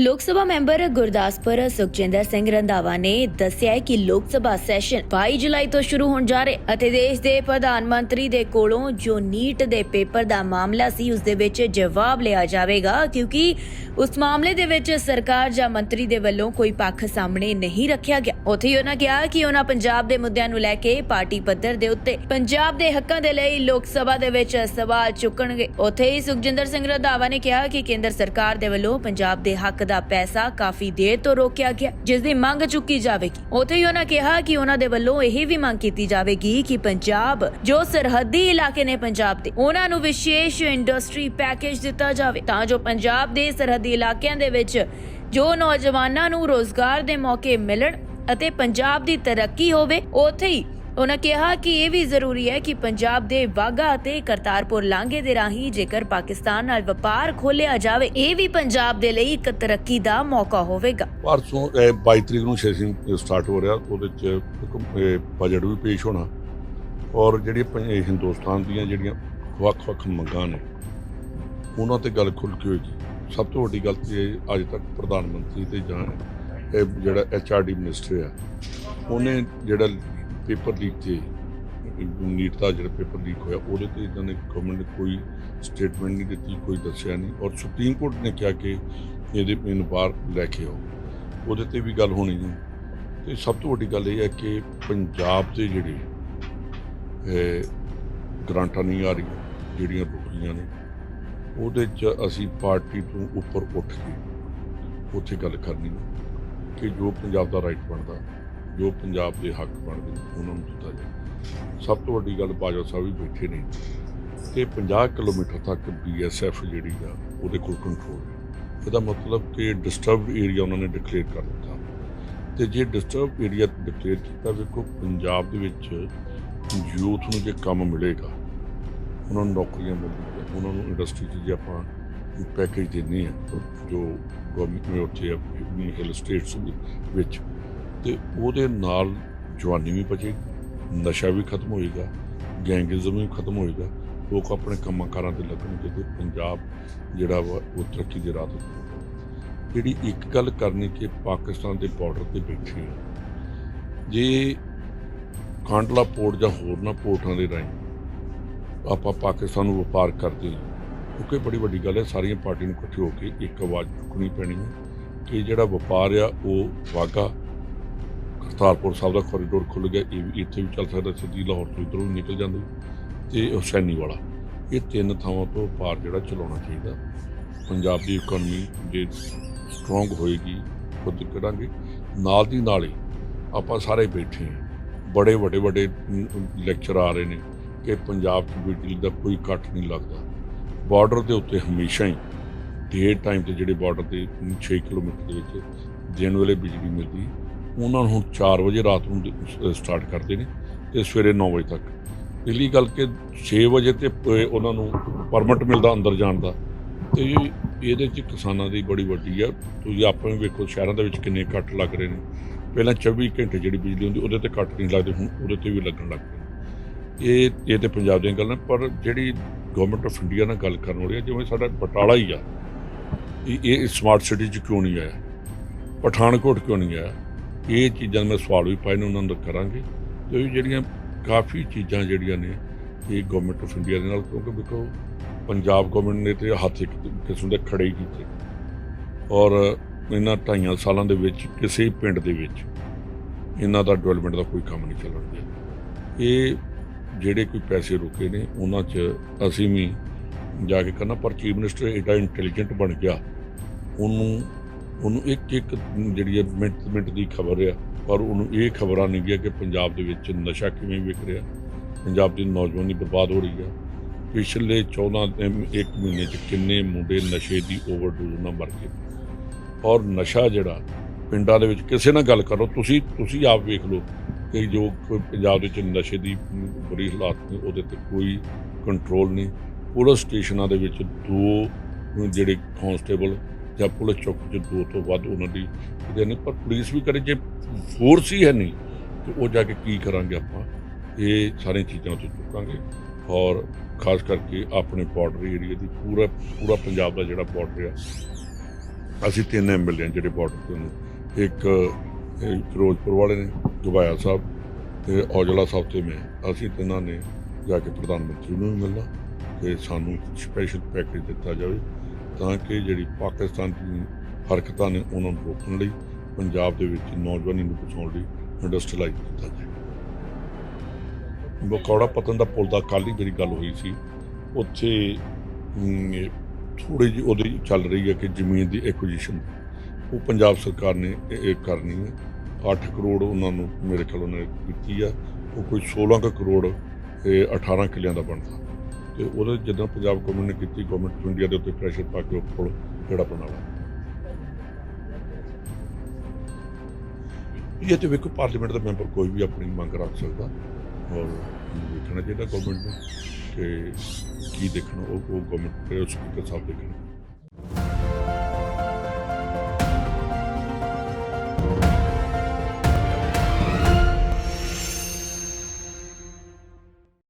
ਲੋਕ ਸਭਾ ਮੈਂਬਰ ਗੁਰਦਾਸਪੁਰ ਸੁਖਜਿੰਦਰ ਸਿੰਘ ਰੰਧਾਵਾ ਨੇ ਦੱਸਿਆ ਕਿ ਲੋਕ ਸਭਾ ਸੈਸ਼ਨ 22 ਜੁਲਾਈ ਤੋਂ ਸ਼ੁਰੂ ਹੋਣ ਜਾ ਰਿਹਾ ਅਤੇ ਦੇਸ਼ ਦੇ ਪ੍ਰਧਾਨ ਮੰਤਰੀ ਦੇ ਕੋਲੋਂ ਜੋ ਨੀਟ ਦੇ ਪੇਪਰ ਦਾ ਮਾਮਲਾ ਸੀ, ਉਸ ਦੇ ਵਿੱਚ ਜਵਾਬ ਲਿਆ ਜਾਵੇਗਾ, ਕਿਉਂਕਿ ਉਸ ਮਾਮਲੇ ਦੇ ਵਿੱਚ ਸਰਕਾਰ ਜਾਂ ਮੰਤਰੀ ਦੇ ਵੱਲੋਂ ਕੋਈ ਪੱਖ ਸਾਹਮਣੇ ਨਹੀਂ ਰੱਖਿਆ ਗਿਆ। ਉੱਥੇ ਹੀ ਉਹਨਾਂ ਕਿਹਾ ਕਿ ਉਹਨਾਂ ਪੰਜਾਬ ਦੇ ਮੁੱਦਿਆਂ ਨੂੰ ਲੈ ਕੇ ਪਾਰਟੀ ਪੱਧਰ ਦੇ ਉੱਤੇ ਪੰਜਾਬ ਦੇ ਹੱਕਾਂ ਦੇ ਲਈ ਲੋਕ ਸਭਾ ਦੇ ਵਿੱਚ ਸਵਾਲ ਚੁੱਕਣਗੇ। ਉੱਥੇ ਹੀ ਸੁਖਜਿੰਦਰ ਸਿੰਘ ਰੰਧਾਵਾ ਨੇ ਕਿਹਾ ਕਿ ਕੇਂਦਰ ਸਰਕਾਰ ਦੇ ਵੱਲੋਂ ਪੰਜਾਬ ਦੇ ਹੱਕ ਦਾ ਪੈਸਾ ਕਾਫੀ ਦੇਰ ਤੋਂ ਰੋਕਿਆ ਗਿਆ ਜਿਸ ਦੀ ਮੰਗ ਚੁੱਕੀ ਜਾਵੇਗੀ। ਉੱਥੇ ਹੀ ਉਹਨਾਂ ਕਿਹਾ ਕਿ ਉਹਨਾਂ ਦੇ ਵੱਲੋਂ ਇਹ ਵੀ ਮੰਗ ਕੀਤੀ ਜਾਵੇਗੀ ਕਿ ਪੰਜਾਬ, ਜੋ ਸਰਹੱਦੀ ਇਲਾਕੇ ਨੇ ਪੰਜਾਬ ਦੇ ਉਹਨਾਂ ਨੂੰ ਵਿਸ਼ੇਸ਼ ਇੰਡਸਟਰੀ ਪੈਕੇਜ ਦਿੱਤਾ ਜਾਵੇ, ਤਾਂ ਜੋ ਪੰਜਾਬ ਦੇ ਸਰਹੱਦੀ ਇਲਾਕਿਆਂ ਦੇ ਵਿੱਚ ਜੋ ਨੌਜਵਾਨਾਂ ਨੂੰ ਰੋਜ਼ਗਾਰ ਦੇ ਮੌਕੇ ਮਿਲਣ ਅਤੇ ਪੰਜਾਬ ਦੀ ਤਰੱਕੀ ਹੋਵੇ, ਉੱਥੇ ਹੀ ਉਹਨਾਂ ਕਿਹਾ ਕਿ ਇਹ ਵੀ ਜ਼ਰੂਰੀ ਹੈ ਕਿ ਪੰਜਾਬ ਦੇ ਵਾਗਾ ਅਤੇ ਕਰਤਾਰਪੁਰ ਲਾਂਘੇ ਦੇ ਰਾਹੀਂ ਜੇਕਰ ਪਾਕਿਸਤਾਨ ਨਾਲ ਵਪਾਰ ਖੋਲਿਆ ਜਾਵੇ, ਇਹ ਵੀ ਪੰਜਾਬ ਦੇ ਲਈ ਇੱਕ ਤਰੱਕੀ ਦਾ ਮੌਕਾ ਹੋਵੇਗਾ। ਪਰਸੋਂ ਇਹ 22 ਤਰੀਕ ਨੂੰ ਸੈਸ਼ਨ ਸਟਾਰਟ ਹੋ ਰਿਹਾ, ਉਹਦੇ ਚ ਬਜਟ ਵੀ ਪੇਸ਼ ਹੋਣਾ। ਔਰ ਜਿਹੜੀ ਹਿੰਦੁਸਤਾਨ ਦੀਆਂ ਜਿਹੜੀਆਂ ਵੱਖ-ਵੱਖ ਮੰਗਾਂ ਨੇ, ਉਹਨਾਂ ਤੇ ਗੱਲ ਖੁੱਲ ਕੇ ਹੋਏਗੀ। ਸਭ ਤੋਂ ਵੱਡੀ ਗੱਲ ਇਹ ਅੱਜ ਤੱਕ ਪ੍ਰਧਾਨ ਮੰਤਰੀ ਤੇ ਜਾਂ ਇਹ ਜਿਹੜਾ ਐਚਆਰਡੀ ਮਿਨਿਸਟਰ ਆ, ਉਹਨੇ ਜਿਹੜਾ ਪੇਪਰ ਲੀਕ ਤੇ ਨੀਟ ਦਾ ਜਿਹੜਾ ਪੇਪਰ ਲੀਕ ਹੋਇਆ, ਉਹਦੇ ਤੇ ਇਹਨਾਂ ਨੇ ਗਵਰਨਮੈਂਟ ਨੇ ਕੋਈ ਸਟੇਟਮੈਂਟ ਨਹੀਂ ਦਿੱਤੀ, ਕੋਈ ਦੱਸਿਆ ਨਹੀਂ। ਔਰ ਸੁਪਰੀਮ ਕੋਰਟ ਨੇ ਕਿਹਾ ਕਿ ਇਹਦੇ ਇਹਨੂੰ ਬਾਹਰ ਲੈ ਕੇ ਆਓ। ਉਹਦੇ ਤੇ ਵੀ ਗੱਲ ਹੋਣੀ ਹੈ। ਤੇ ਸਭ ਤੋਂ ਵੱਡੀ ਗੱਲ ਇਹ ਹੈ ਕਿ ਪੰਜਾਬ ਦੇ ਜਿਹੜੇ ਇਹ ਗ੍ਰਾਂਟਾਂ ਨਹੀਂ ਆ ਰਹੀਆਂ, ਜਿਹੜੀਆਂ ਰੁਕੀਆਂ ਨੇ, ਉਹਦੇ 'ਚ ਅਸੀਂ ਪਾਰਟੀ ਤੋਂ ਉੱਪਰ ਉੱਠ ਕੇ ਉੱਥੇ ਗੱਲ ਕਰਨੀ ਹੈ ਕਿ ਜੋ ਪੰਜਾਬ ਦਾ ਰਾਈਟ ਬਣਦਾ ਜੋ ਪੰਜਾਬ ਦੇ ਹੱਕ ਬਣਦੇ ਨੇ, ਉਹਨਾਂ ਨੂੰ ਦਿੱਤਾ ਜਾਏ। ਸਭ ਤੋਂ ਵੱਡੀ ਗੱਲ ਬਾਜਵਾ ਸਾਹਿਬ ਵੀ ਬੈਠੇ ਨੇ। ਕਿ 50 ਕਿਲੋਮੀਟਰ ਤੱਕ ਬੀਐਸਐਫ ਜਿਹੜੀ ਆ, ਉਹਦੇ ਕੋਲ ਕੰਟਰੋਲ ਹੈ। ਇਹਦਾ ਮਤਲਬ ਕਿ ਡਿਸਟਰਬਡ ਏਰੀਆ ਉਹਨਾਂ ਨੇ ਡਿਕਲੇਅਰ ਕਰ ਦਿੱਤਾ। ਤੇ ਜੇ ਡਿਸਟਰਬ ਏਰੀਆ ਡਿਕਲੇਅਰ ਕੀਤਾ, ਵੇਖੋ ਪੰਜਾਬ ਦੇ ਵਿੱਚ ਯੂਥ ਨੂੰ ਜੇ ਕੰਮ ਮਿਲੇਗਾ, ਉਹਨਾਂ ਨੂੰ ਨੌਕਰੀਆਂ ਮਿਲਣਗੀਆਂ, ਉਹਨਾਂ ਨੂੰ ਇੰਡਸਟਰੀ 'ਚ ਜੇ ਆਪਾਂ ਪੈਕੇਜ ਦਿੰਦੇ ਆ ਜੋ ਗਵਰਨਮੈਂਟ ਨੇ ਉੱਥੇ ਹਿਲ ਸਟੇਟਸ ਵਿੱਚ ਤੇ ਉਹਦੇ ਨਾਲ ਜਵਾਨੀ ਵੀ ਬਚੇਗੀ ਨਸ਼ਾ ਵੀ ਖਤਮ ਹੋਏਗਾ, ਗੈਂਗਿਜ਼ਮ ਵੀ ਖਤਮ ਹੋਏਗਾ, ਲੋਕ ਆਪਣੇ ਕੰਮਾਂ ਕਾਰਾਂ ਤੇ ਲੱਗਣਗੇ ਤੇ ਪੰਜਾਬ ਜਿਹੜਾ ਵਾ ਉਹ ਤਰੱਕੀ ਦੇ ਰਾਹ ਤੇ ਜਿਹੜੀ ਇੱਕ ਗੱਲ ਕਰਨੀ ਕਿ ਪਾਕਿਸਤਾਨ ਦੇ ਬਾਰਡਰ ਤੇ ਬੈਠੇ ਆ। ਜੇ ਕਾਂਡਲਾ ਪੋਰਟ ਜਾਂ ਹੋਰਨਾਂ ਪੋਰਟਾਂ ਦੇ ਰਾਹੀਂ ਆਪਾਂ ਪਾਕਿਸਤਾਨ ਨੂੰ ਵਪਾਰ ਕਰਦੇ ਹਾਂ ਕਿਉਂਕਿ ਬੜੀ ਵੱਡੀ ਗੱਲ ਹੈ, ਸਾਰੀਆਂ ਪਾਰਟੀਆਂ ਨੂੰ ਇਕੱਠੇ ਹੋ ਕੇ ਇੱਕ ਆਵਾਜ਼ ਚੁੱਕਣੀ ਪੈਣੀ ਹੈ ਕਿ ਜਿਹੜਾ ਵਪਾਰ ਆ ਉਹ ਵਾਗਾ ਕਰਤਾਰਪੁਰ ਸਾਹਿਬ ਦਾ ਕੋਰੀਡੋਰ ਖੁੱਲ ਗਿਆ। ਇਹ ਵੀ ਇੱਥੇ ਵੀ ਚੱਲ ਸਕਦਾ ਸਿੱਧੀ ਲਾਹੌਰ ਤੋਂ ਇੱਧਰੋਂ ਵੀ ਨਿਕਲ ਜਾਂਦੀ। ਤੇ ਹੁਸੈਨੀ ਵਾਲਾ। ਇਹ ਤਿੰਨ ਥਾਵਾਂ ਤੋਂ ਪਾਰ ਜਿਹੜਾ ਚਲਾਉਣਾ ਚਾਹੀਦਾ। ਪੰਜਾਬ ਦੀ ਇਕਨੋਮੀ ਜੇ ਸਟਰੋਂਗ ਹੋਏਗੀ, ਖੁਦ ਕਰਾਂਗੇ। ਨਾਲ ਦੀ ਨਾਲ ਹੀ ਆਪਾਂ ਸਾਰੇ ਬੈਠੇ ਹਾਂ। ਬੜੇ ਵੱਡੇ ਵੱਡੇ ਲੈਕਚਰ ਆ ਰਹੇ ਨੇ ਕਿ ਪੰਜਾਬ 'ਚ ਬਿਜਲੀ ਦਾ ਕੋਈ ਕੱਟ ਨਹੀਂ ਲੱਗਦਾ। ਬਾਰਡਰ ਦੇ ਉੱਤੇ ਹਮੇਸ਼ਾ ਹੀ ਡੇ ਟਾਈਮ ਤੇ ਜਿਹੜੇ ਬਾਰਡਰ 'ਤੇ 6 ਕਿਲੋਮੀਟਰ ਦੇ ਵਿੱਚ ਦਿਨ ਵੇਲੇ ਬਿਜਲੀ ਮਿਲਦੀ। ਉਹਨਾਂ ਨੂੰ ਹੁਣ 4 ਵਜੇ ਰਾਤ ਨੂੰ ਸਟਾਰਟ ਕਰਦੇ ਨੇ ਤੇ ਸਵੇਰੇ 9 ਵਜੇ ਤੱਕ। ਪਹਿਲੀ ਗੱਲ ਕਿ 6 ਵਜੇ ਤੇ ਪ- ਉਹਨਾਂ ਨੂੰ ਪਰਮਿਟ ਮਿਲਦਾ ਅੰਦਰ ਜਾਣ ਦਾ। ਤੇ ਇਹਦੇ ਚ ਕਿਸਾਨਾਂ ਦੀ ਬੜੀ ਵੱਡੀ ਆ। ਤੁਸੀਂ ਆਪਾਂ ਵੀ ਵੇਖੋ ਸ਼ਹਿਰਾਂ ਦੇ ਵਿੱਚ ਕਿੰਨੇ ਕੱਟ ਲੱਗ ਰਹੇ ਨੇ। ਪਹਿਲਾਂ 24 ਘੰਟੇ ਜਿਹੜੀ ਬਿਜਲੀ ਹੁੰਦੀ, ਉਹਦੇ ਤੇ ਕੱਟ ਨਹੀਂ ਲੱਗਦੇ, ਹੁਣ ਉਹਦੇ ਤੇ ਵੀ ਲੱਗਣ ਲੱਗ ਪਏ ਇਹ ਇਹ ਤੇ ਪੰਜਾਬ ਦੀਆਂ ਗੱਲਾਂ, ਪਰ ਜਿਹੜੀ ਗਵਰਨਮੈਂਟ ਆਫ ਇੰਡੀਆ ਨਾਲ ਗੱਲ ਕਰਨ ਵਾਲੀ ਆ, ਜਿਵੇਂ ਸਾਡਾ ਬਟਾਲਾ ਹੀ ਆ। ਇਹ ਸਮਾਰਟ ਸਿਟੀ ਚ ਕਿਉਂ ਨਹੀਂ ਆਇਆ? ਪਠਾਨਕੋਟ ਕਿਉਂ ਨਹੀਂ ਆਇਆ? ਇਹ ਚੀਜ਼ਾਂ ਦੇ ਮੈਂ ਸਵਾਲ ਵੀ ਪਾਏ ਨੇ, ਉਹਨਾਂ ਨੂੰ ਕਰਾਂਗੇ। ਤੇ ਜਿਹੜੀਆਂ ਕਾਫੀ ਚੀਜ਼ਾਂ ਜਿਹੜੀਆਂ ਨੇ, ਇਹ ਗਵਰਨਮੈਂਟ ਆਫ ਇੰਡੀਆ ਦੇ ਨਾਲ, ਕਿਉਂਕਿ ਦੇਖੋ, ਪੰਜਾਬ ਗਵਰਨਮੈਂਟ ਨੇ ਤੇ ਹੱਥ ਇੱਕ ਕਿਸਮ ਦੇ ਖੜੇ ਹੀ ਕੀਤੇ। ਔਰ ਇਹਨਾਂ ਢਾਈਆਂ ਸਾਲਾਂ ਦੇ ਵਿੱਚ, ਕਿਸੇ ਪਿੰਡ ਦੇ ਵਿੱਚ ਇਹਨਾਂ ਦਾ ਡਿਵੈਲਪਮੈਂਟ ਦਾ ਕੋਈ ਕੰਮ ਨਹੀਂ ਚੱਲਣ ਦਿਆ। ਇਹ ਜਿਹੜੇ ਕੋਈ ਪੈਸੇ ਰੁਕੇ ਨੇ, ਉਹਨਾਂ 'ਚ ਅਸੀਂ ਵੀ ਜਾ ਕੇ ਕਰਨਾ ਪਰ ਚੀਫ ਮਿਨਿਸਟਰ ਏਡਾ ਇੰਟੈਲੀਜੈਂਟ ਬਣ ਗਿਆ, ਉਹਨੂੰ ਉਹਨੂੰ ਇੱਕ ਇੱਕ ਜਿਹੜੀ ਹੈ ਮਿੰਟ ਮਿੰਟ ਦੀ ਖਬਰ ਆ, ਪਰ ਉਹਨੂੰ ਇਹ ਖਬਰਾਂ ਨਹੀਂ ਗਿਆ ਕਿ ਪੰਜਾਬ ਦੇ ਵਿੱਚ ਨਸ਼ਾ ਕਿਵੇਂ ਵਿਕ ਰਿਹਾ। ਪੰਜਾਬ ਦੀ ਨੌਜਵਾਨੀ ਬਰਬਾਦ ਹੋ ਰਹੀ ਆ। ਪਿਛਲੇ 14 ਦਿਨ- ਇੱਕ ਮਹੀਨੇ ਚ ਕਿੰਨੇ ਮੁੰਡੇ ਨਸ਼ੇ ਦੀ ਓਵਰਡੋਜ਼ ਨਾਲ ਮਰ ਗਏ। ਔਰ ਨਸ਼ਾ ਜਿਹੜਾ, ਪਿੰਡਾਂ ਦੇ ਵਿੱਚ ਕਿਸੇ ਨਾਲ ਗੱਲ ਕਰੋ, ਤੁਸੀਂ ਤੁਸੀਂ ਆਪ ਵੇਖ ਲਓ ਕਿ ਜੋ ਕੋਈ ਪੰਜਾਬ ਦੇ ਵਿੱਚ ਨਸ਼ੇ ਦੀ ਬੁਰੀ ਹਾਲਾਤ ਨੇ, ਉਹਦੇ ਤੇ ਕੋਈ ਕੰਟਰੋਲ ਨਹੀਂ। ਪੁਲਿਸ ਸਟੇਸ਼ਨਾਂ ਦੇ ਵਿੱਚ ਦੋ ਜਿਹੜੇ ਕਾਂਸਟੇਬਲ ਜਾਂ ਪੁਲਿਸ ਚੌਕੀ 'ਚ ਦੋ ਤੋਂ ਵੱਧ ਉਹਨਾਂ ਦੀ ਇਹਦੇ ਨੇ ਪਰ ਪੁਲਿਸ ਵੀ ਕਰੇ, ਜੇ ਫੋਰਸ ਹੀ ਹੈ ਨਹੀਂ, ਤੇ ਉਹ ਜਾ ਕੇ ਕੀ ਕਰਾਂਗੇ ਆਪਾਂ? ਇਹ ਸਾਰੀਆਂ ਚੀਜ਼ਾਂ ਤੋਂ ਚੁੱਕਾਂਗੇ। ਔਰ ਖਾਸ ਕਰਕੇ ਆਪਣੇ ਬਾਰਡਰ ਏਰੀਆ ਦੀ ਪੂਰਾ ਪੂਰਾ ਪੰਜਾਬ ਦਾ ਜਿਹੜਾ ਬਾਰਡਰ ਆ, ਅਸੀਂ ਤਿੰਨ ਐਮਐਲਏ ਜਿਹੜੇ ਬਾਰਡਰ ਤੇ ਨੇ। ਇੱਕ ਫਿਰੋਜ਼ਪੁਰ ਵਾਲੇ ਨੇ ਗਵਾਇਆ ਸਾਹਿਬ ਤੇ ਔਜਲਾ ਸਾਹਿਬ ਤੇ ਮੈਂ। ਅਸੀਂ ਤਿੰਨਾਂ ਨੇ ਜਾ ਕੇ ਪ੍ਰਧਾਨ ਮੰਤਰੀ ਨੂੰ ਵੀ ਮਿਲਣਾ ਕਿ ਸਾਨੂੰ ਸਪੈਸ਼ਲ ਪੈਕੇਜ ਦਿੱਤਾ ਜਾਵੇ। ਤਾਂ ਕਿ ਜਿਹੜੀ ਪਾਕਿਸਤਾਨ ਦੀ ਹਰਕਤਾਂ ਨੇ ਉਹਨਾਂ ਨੂੰ ਰੋਕਣ ਲਈ ਪੰਜਾਬ ਦੇ ਵਿੱਚ ਨੌਜਵਾਨੀ ਨੂੰ ਬਚਾਉਣ ਲਈ ਇੰਡਸਟਰੀਲਾਈਜ਼ ਕੀਤਾ ਜਾਏ। ਬਕੌੜਾ ਪਤਨ ਦਾ ਪੁਲ ਦਾ ਕੱਲ੍ਹ ਹੀ ਮੇਰੀ ਗੱਲ ਹੋਈ ਸੀ, ਉੱਥੇ ਥੋੜੀ ਜਿਹੀ ਉਹਦੀ ਚੱਲ ਰਹੀ ਹੈ ਕਿ ਜ਼ਮੀਨ ਦੀ ਐਕੁਜੀਸ਼ਨ ਉਹ ਪੰਜਾਬ ਸਰਕਾਰ ਨੇ ਇਹ ਕਰਨੀ ਹੈ। 8 ਕਰੋੜ ਉਹਨਾਂ ਨੂੰ ਮੇਰੇ ਖਿਆਲ ਉਹਨੇ ਕੀਤੀ ਆ ਉਹ ਕੋਈ 16 ਕੁ ਕਰੋੜ, ਇਹ 18 ਕਿਲਿਆਂ ਦਾ ਬਣਦਾ। ਤੇ ਉਹਦੇ ਜਦੋਂ ਪੰਜਾਬ ਗਵਰਨਮੈਂਟ ਨੇ ਕੀਤੀ ਗਵਰਨਮੈਂਟ ਆਫ ਇੰਡੀਆ ਦੇ ਉੱਤੇ ਪ੍ਰੈਸ਼ਰ ਪਾ ਕੇ ਉਹ ਪੁਲ ਜਿਹੜਾ ਬਣਾ ਇਹ ਤੇ ਵੇਖੋ ਪਾਰਲੀਮੈਂਟ ਦਾ ਮੈਂਬਰ ਕੋਈ ਵੀ ਆਪਣੀ ਮੰਗ ਰੱਖ ਸਕਦਾ ਔਰ ਦੇਖਣਾ ਚਾਹੀਦਾ ਗਵਰਨਮੈਂਟ ਨੂੰ ਕਿ ਕੀ ਦੇਖਣਾ, ਉਹ ਉਹ ਗਵਰਨਮੈਂਟ ਸਪੀਕਰ ਸਾਹਿਬ ਦੇਖਣ।